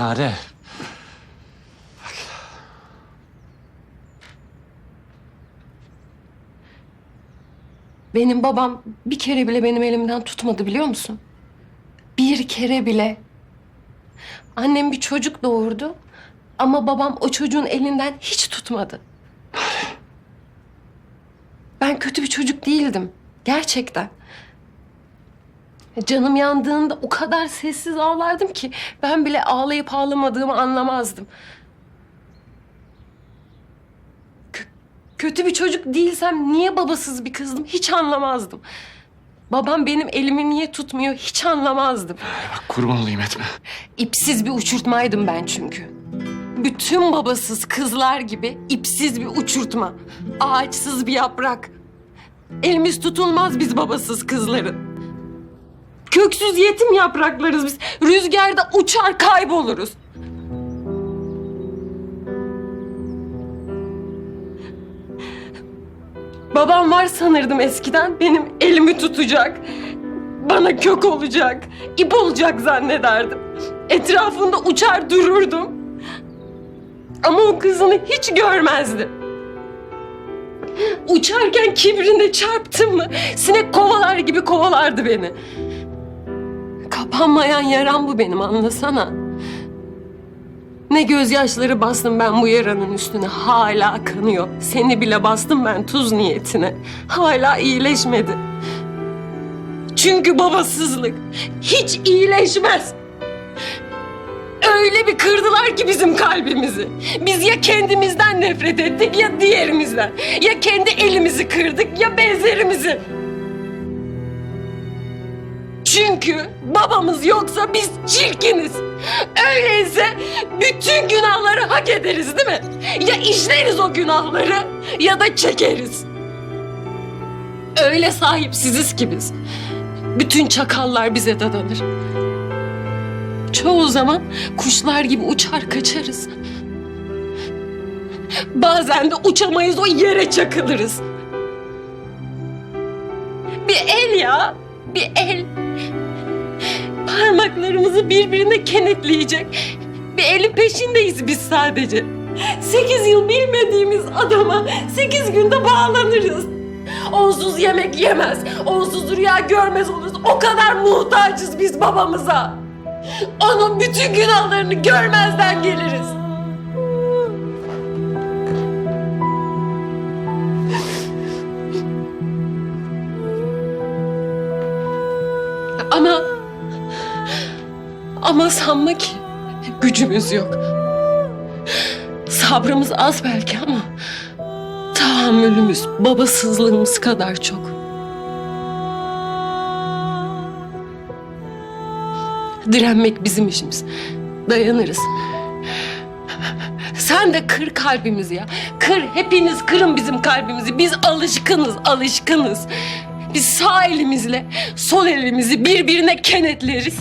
Nare. Benim babam bir kere bile benim elimden tutmadı biliyor musun? Bir kere bile. Annem bir çocuk doğurdu ama babam o çocuğun elinden hiç tutmadı. Ben kötü bir çocuk değildim. Gerçekten. Canım yandığında o kadar sessiz ağlardım ki ben bile ağlayıp ağlamadığımı anlamazdım. Kö- kötü bir çocuk değilsem niye babasız bir kızdım hiç anlamazdım. Babam benim elimi niye tutmuyor hiç anlamazdım. Bak kurban olayım etme. İpsiz bir uçurtmaydım ben çünkü. Bütün babasız kızlar gibi ipsiz bir uçurtma. Ağaçsız bir yaprak. Elimiz tutulmaz biz babasız kızların. Köksüz yetim yapraklarız biz. Rüzgarda uçar kayboluruz. Babam var sanırdım eskiden. Benim elimi tutacak. Bana kök olacak. ip olacak zannederdim. Etrafında uçar dururdum. Ama o kızını hiç görmezdi. Uçarken kibrine çarptım mı sinek kovalar gibi kovalardı beni. Kapanmayan yaram bu benim anlasana. Ne gözyaşları bastım ben bu yaranın üstüne hala kanıyor. Seni bile bastım ben tuz niyetine. Hala iyileşmedi. Çünkü babasızlık hiç iyileşmez. Öyle bir kırdılar ki bizim kalbimizi. Biz ya kendimizden nefret ettik ya diğerimizden. Ya kendi elimizi kırdık ya benzerimizi. Çünkü babamız yoksa biz çirkiniz. Öyleyse bütün günahları hak ederiz değil mi? Ya işleriz o günahları ya da çekeriz. Öyle sahipsiziz ki biz. Bütün çakallar bize dadanır. Çoğu zaman kuşlar gibi uçar kaçarız. Bazen de uçamayız o yere çakılırız. Birbirine kenetleyecek. Bir elin peşindeyiz biz sadece. Sekiz yıl bilmediğimiz adama sekiz günde bağlanırız. Onsuz yemek yemez, onsuz rüya görmez oluruz. O kadar muhtacız biz babamıza. Onun bütün günahlarını görmezden geliriz. Ama sanma ki gücümüz yok. Sabrımız az belki ama... Tahammülümüz babasızlığımız kadar çok. Direnmek bizim işimiz. Dayanırız. Sen de kır kalbimizi ya. Kır, hepiniz kırın bizim kalbimizi. Biz alışkınız, alışkınız. Biz sağ elimizle sol elimizi birbirine kenetleriz.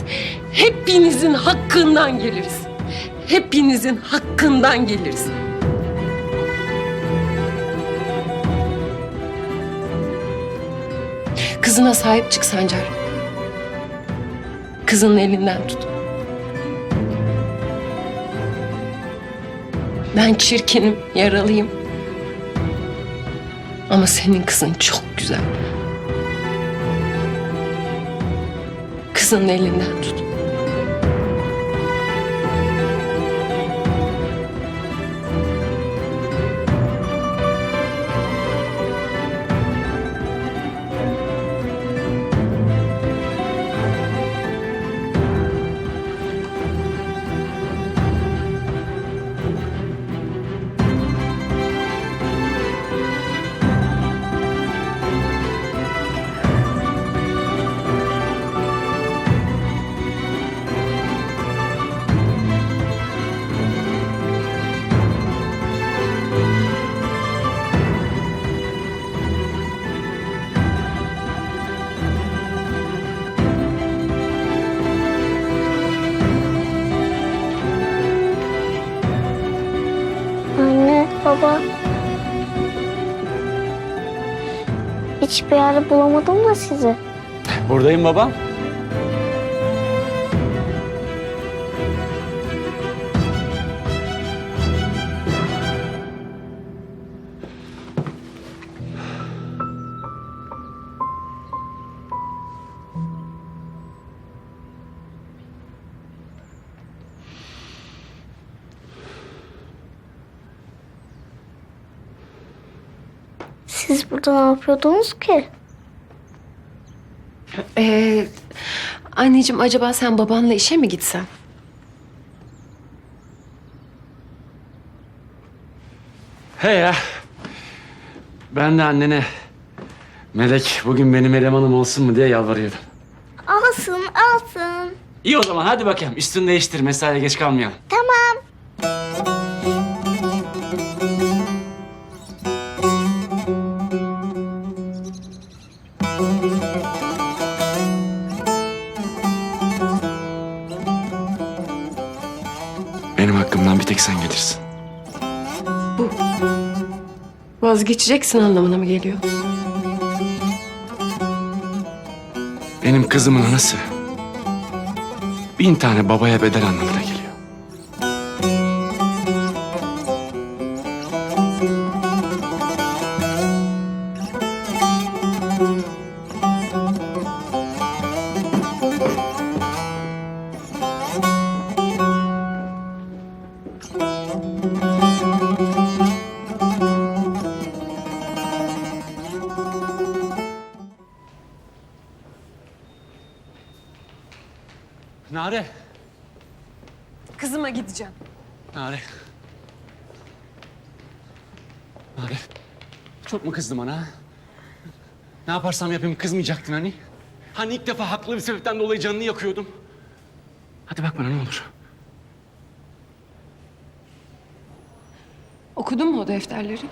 Hepinizin hakkından geliriz. Hepinizin hakkından geliriz. Kızına sahip çık Sancar. Kızının elinden tut. Ben çirkinim, yaralıyım. Ama senin kızın çok güzel. Kızının elinden tut. Hiçbir yerde bulamadım da sizi. Buradayım babam. Siz burada ne yapıyordunuz ki? Ee, anneciğim acaba sen babanla işe mi gitsen? He ya. Ben de annene Melek bugün benim elemanım olsun mu diye yalvarıyordum. Alsın alsın. İyi o zaman hadi bakayım üstünü değiştir mesaiye geç kalmayalım. Tamam. Vazgeçeceksin anlamına mı geliyor? Benim kızımın anası bin tane babaya bedel anlamına geliyor. Nare. Kızıma gideceğim. Nare. Nare. Çok mu kızdım ona? ha? Ne yaparsam yapayım kızmayacaktın hani? Hani ilk defa haklı bir sebepten dolayı canını yakıyordum. Hadi bak bana ne olur. Okudun mu o defterleri?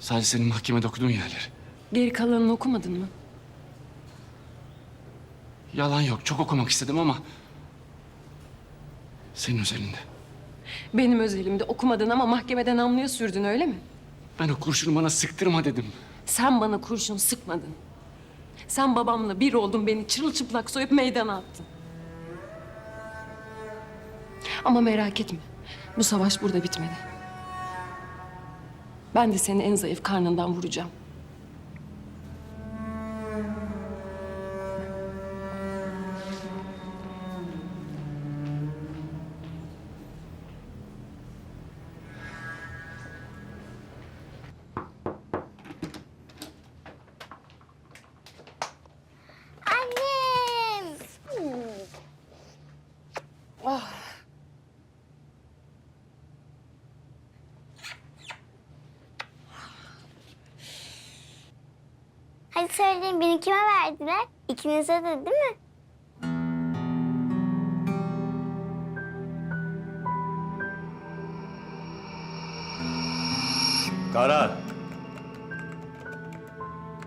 Sadece senin mahkemede okuduğun yerler. Geri kalanını okumadın mı? Yalan yok. Çok okumak istedim ama... Senin özelinde. Benim özelimde okumadın ama mahkemeden namluya sürdün öyle mi? Ben o kurşunu bana sıktırma dedim. Sen bana kurşun sıkmadın. Sen babamla bir oldun beni çırılçıplak soyup meydana attın. Ama merak etme. Bu savaş burada bitmedi. Ben de seni en zayıf karnından vuracağım. Söyleyin beni kime verdiler? İkinize de değil mi? Karar.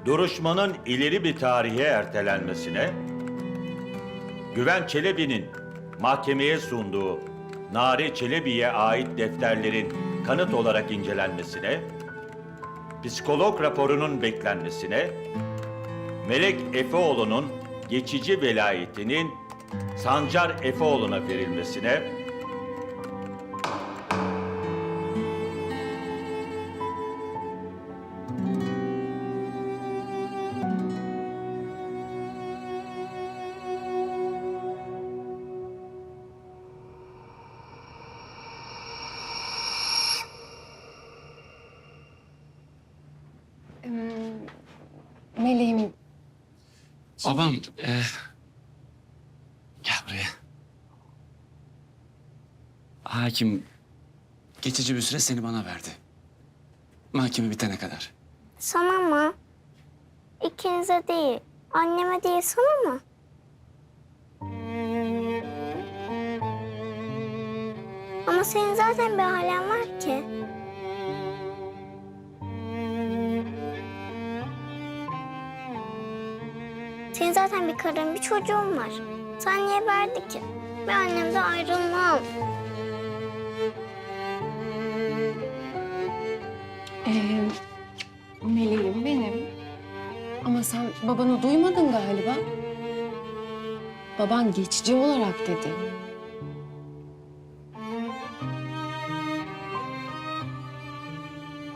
Duruşmanın ileri bir tarihe ertelenmesine, Güven Çelebi'nin mahkemeye sunduğu Nare Çelebi'ye ait defterlerin kanıt olarak incelenmesine, psikolog raporunun beklenmesine, Melek Efeoğlu'nun geçici velayetinin Sancar Efeoğlu'na verilmesine, Babam... E... Gel buraya. Hakim geçici bir süre seni bana verdi. Mahkeme bitene kadar. Sana mı? İkinize değil. Anneme değil sana mı? Ama senin zaten bir ailen var ki. Senin zaten bir karın, bir çocuğun var. Sen niye verdi ki? Bir annem de ayrılmam. Ee, meleğim benim. Ama sen babanı duymadın galiba. Baban geçici olarak dedi.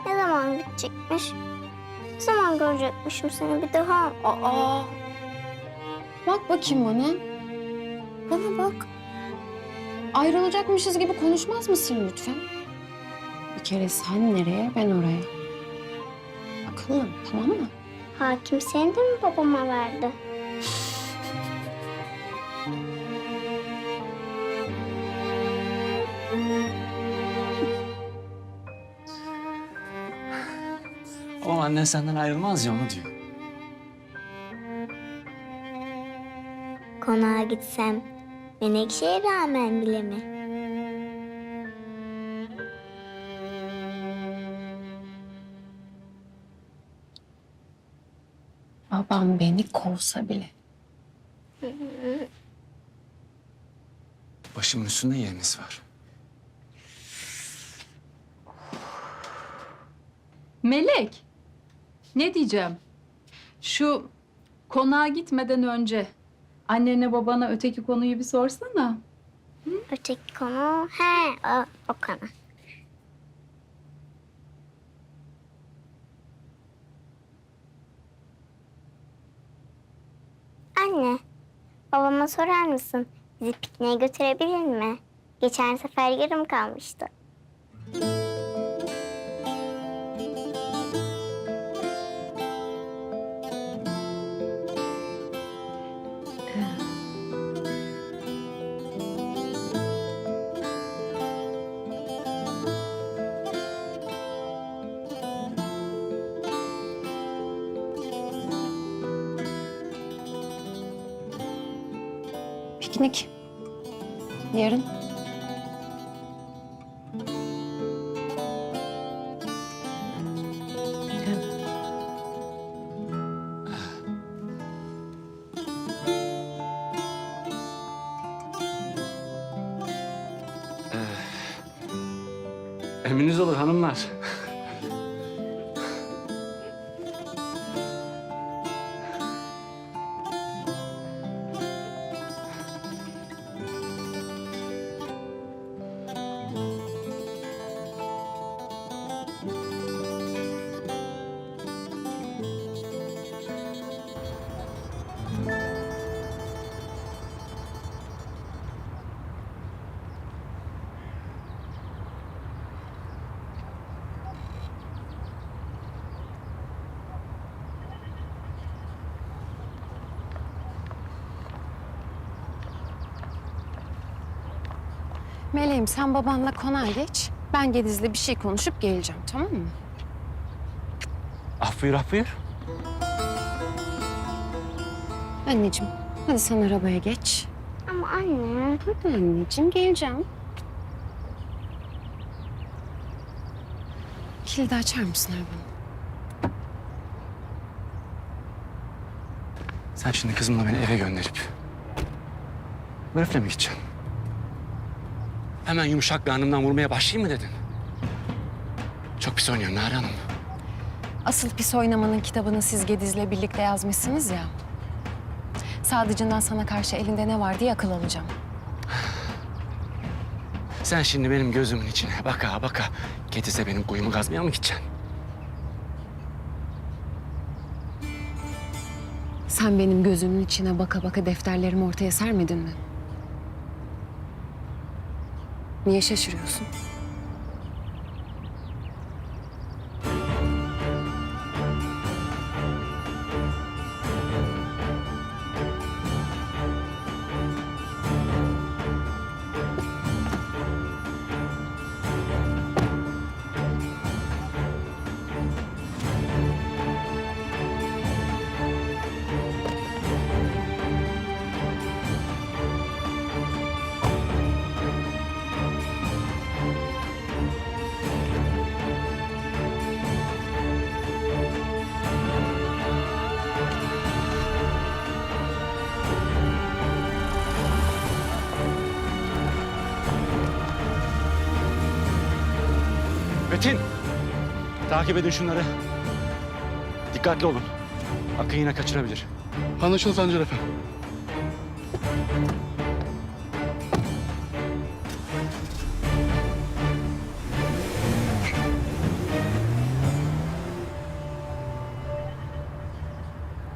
Ne zaman bitecekmiş? Ne zaman görecekmişim seni bir daha? Aa. Bak bakayım bana. Bana bak. Ayrılacakmışız gibi konuşmaz mısın lütfen? kere sen nereye ben oraya. Akıllı tamam mı? Hakim seni de mi babama verdi? Ama annen senden ayrılmaz ya onu diyor. Konağa gitsem Menekşe'ye rağmen bile mi? Babam beni kovsa bile. Başımın üstünde yeriniz var. Melek, ne diyeceğim? Şu konağa gitmeden önce annene babana öteki konuyu bir sorsana. Öteki konu he o, o konu. Anne, babama sorar mısın? Bizi pikniğe götürebilir mi? Geçen sefer yarım kalmıştı. Piknik. Yarın. Eminiz olur hanımlar. Meleğim sen babanla konağa geç. Ben Gediz'le bir şey konuşup geleceğim tamam mı? Af buyur af buyur. Anneciğim hadi sen arabaya geç. Ama anne, Hadi anneciğim geleceğim. Kilidi açar mısın arabanın? Sen şimdi kızımla beni eve gönderip... Bu herifle mi gideceksin? Hemen yumuşak karnımdan vurmaya başlayayım mı dedin? Çok pis oynuyorsun Nare Hanım. Asıl pis oynamanın kitabını siz Gediz'le birlikte yazmışsınız ya. Sadıcından sana karşı elinde ne var diye akıl alacağım. Sen şimdi benim gözümün içine baka baka Gediz'e benim kuyumu kazmaya mı gideceksin? Sen benim gözümün içine baka baka defterlerimi ortaya sermedin mi? Niye şaşırıyorsun? Metin! Takip edin şunları. Dikkatli olun. Akın yine kaçırabilir. Anlaşıldı Sancar Efendi.